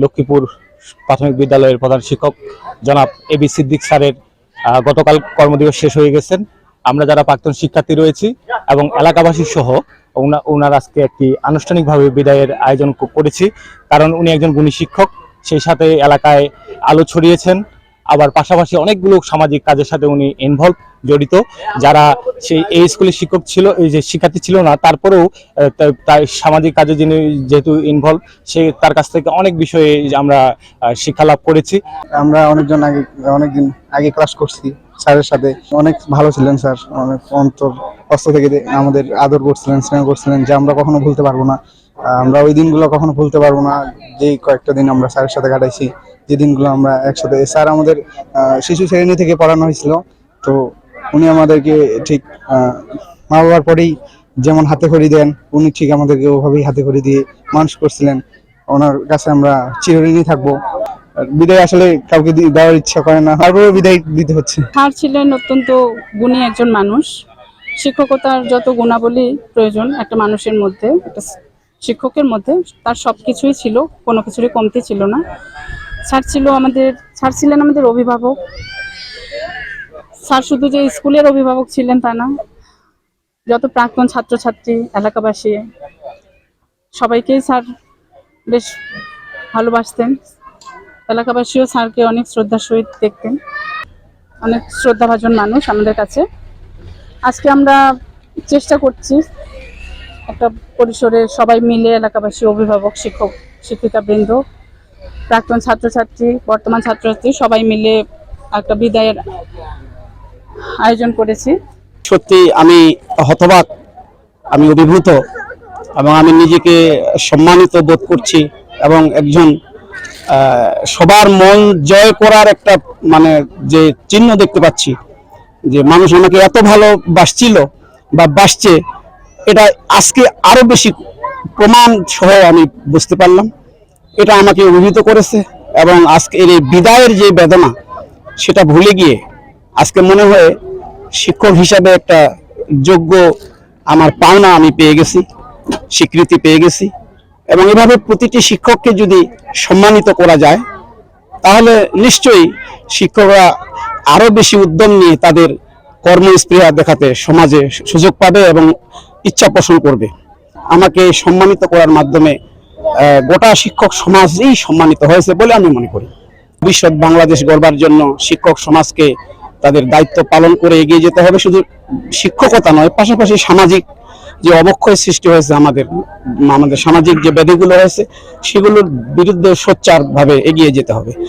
লক্ষ্মীপুর প্রাথমিক বিদ্যালয়ের প্রধান শিক্ষক জনাব এ বি সিদ্দিক স্যারের গতকাল কর্মদিবস শেষ হয়ে গেছেন। আমরা যারা প্রাক্তন শিক্ষার্থী রয়েছি এবং এলাকাবাসী সহ ওনা- ওনার আজকে একটি আনুষ্ঠানিকভাবে বিদায়ের আয়োজন করেছি। কারণ উনি একজন গুণী শিক্ষক, সেই সাথে এলাকায় আলো ছড়িয়েছেন। আবার পাশাপাশি অনেকগুলো সামাজিক কাজের সাথে উনি ইনভলভ জড়িত। যারা সেই এই স্কুলের শিক্ষক ছিল, এই যে শিক্ষার্থী ছিল না, তারপরেও তার সামাজিক কাজে যিনি যেহেতু ইনভলভ সে তার কাছ থেকে অনেক বিষয়ে আমরা শিক্ষা লাভ করেছি। আমরা অনেকজন আগে, অনেকদিন আগে ক্লাস করছি স্যারের সাথে। অনেক ভালো ছিলেন স্যার, অনেক অন্তর কষ্ট থেকে আমাদের আদর করছিলেন, স্নেহ করছিলেন যে আমরা কখনো ভুলতে পারব না। আমরা ওই দিনগুলো কখনো ভুলতে পারব না। যেই কয়েকটা দিন আমরা স্যারের সাথে কাটাইছি, যে দিনগুলো আমরা একসাথে স্যার আমাদের শিশু শ্রেণি থেকে পড়ানো হয়েছিল। তো উনি আমাদেরকে ঠিক মা বাবার পরেই যেমন হাতে খড়ি দেন, উনি ঠিক আমাদেরকে ওভাবেই হাতে খড়ি দিয়ে মানুষ করছিলেন। ওনার কাছে আমরা চিরঋণী থাকব। বিদায় আসলে কাউকে দেওয়ার ইচ্ছা করে না তারপরে বিদায় দিতে হচ্ছে। স্যার ছিলেন অত্যন্ত গুণী একজন মানুষ। শিক্ষকতার যত গুণাবলী প্রয়োজন একটা মানুষের মধ্যে, একটা শিক্ষকের মধ্যে তার সব কিছুই ছিল, কোনো কিছুরই কমতি ছিল না। স্যার ছিল আমাদের, স্যার ছিলেন আমাদের অভিভাবক। স্যার শুধু যে স্কুলের অভিভাবক ছিলেন তা না, যত প্রাক্তন ছাত্রছাত্রী, এলাকাবাসী, সবাইকেই স্যার বেশ ভালোবাসতেন। এলাকাবাসীও স্যারকে অনেক শ্রদ্ধার সহিত দেখতেন। অনেক শ্রদ্ধাভাজন মানুষ আমাদের কাছে। আজকে আমরা চেষ্টা করছি একটা পরিসরে সবাই মিলে এলাকাবাসী, অভিভাবক, শিক্ষক শিক্ষিকা বৃন্দ প্রাক্তন ছাত্রছাত্রী, বর্তমান ছাত্রছাত্রী সবাই মিলে একটা বিদায়ের আয়োজন করেছি। সত্যি আমি হতবাক, আমি অভিভূত এবং আমি নিজেকে সম্মানিত বোধ করছি এবং একজন সবার মন জয় করার একটা মানে যে চিহ্ন দেখতে পাচ্ছি, যে মানুষ আমাকে এত ভালো বাসছিল বা বাসছে এটা আজকে আরও বেশি প্রমাণ সহ আমি বুঝতে পারলাম। এটা আমাকে অভিভূত করেছে এবং আজকে এই বিদায়ের যে বেদনা, সেটা ভুলে গিয়ে আজকে মনে হয় শিক্ষক হিসাবে একটা যোগ্য আমার পাওনা আমি পেয়ে গেছি, স্বীকৃতি পেয়ে গেছি এবং এভাবে প্রতিটি শিক্ষককে যদি সম্মানিত করা যায়, তাহলে নিশ্চয়ই শিক্ষকরা আরও বেশি উদ্যম নিয়ে তাদের কর্মস্পৃহা দেখাতে সমাজে সুযোগ পাবে এবং ইচ্ছা পোষণ করবে। আমাকে সম্মানিত করার মাধ্যমে গোটা শিক্ষক সমাজই সম্মানিত হয়েছে বলে আমি মনে করি। ভবিষ্যৎ বাংলাদেশ গড়বার জন্য শিক্ষক সমাজকে তাদের দায়িত্ব পালন করে এগিয়ে যেতে হবে। শুধু শিক্ষকতা নয়, পাশাপাশি সামাজিক যে অবক্ষয় সৃষ্টি হয়েছে আমাদের আমাদের সামাজিক যে ব্যাধিগুলো হয়েছে সেগুলোর বিরুদ্ধে সোচ্চার ভাবে এগিয়ে যেতে হবে।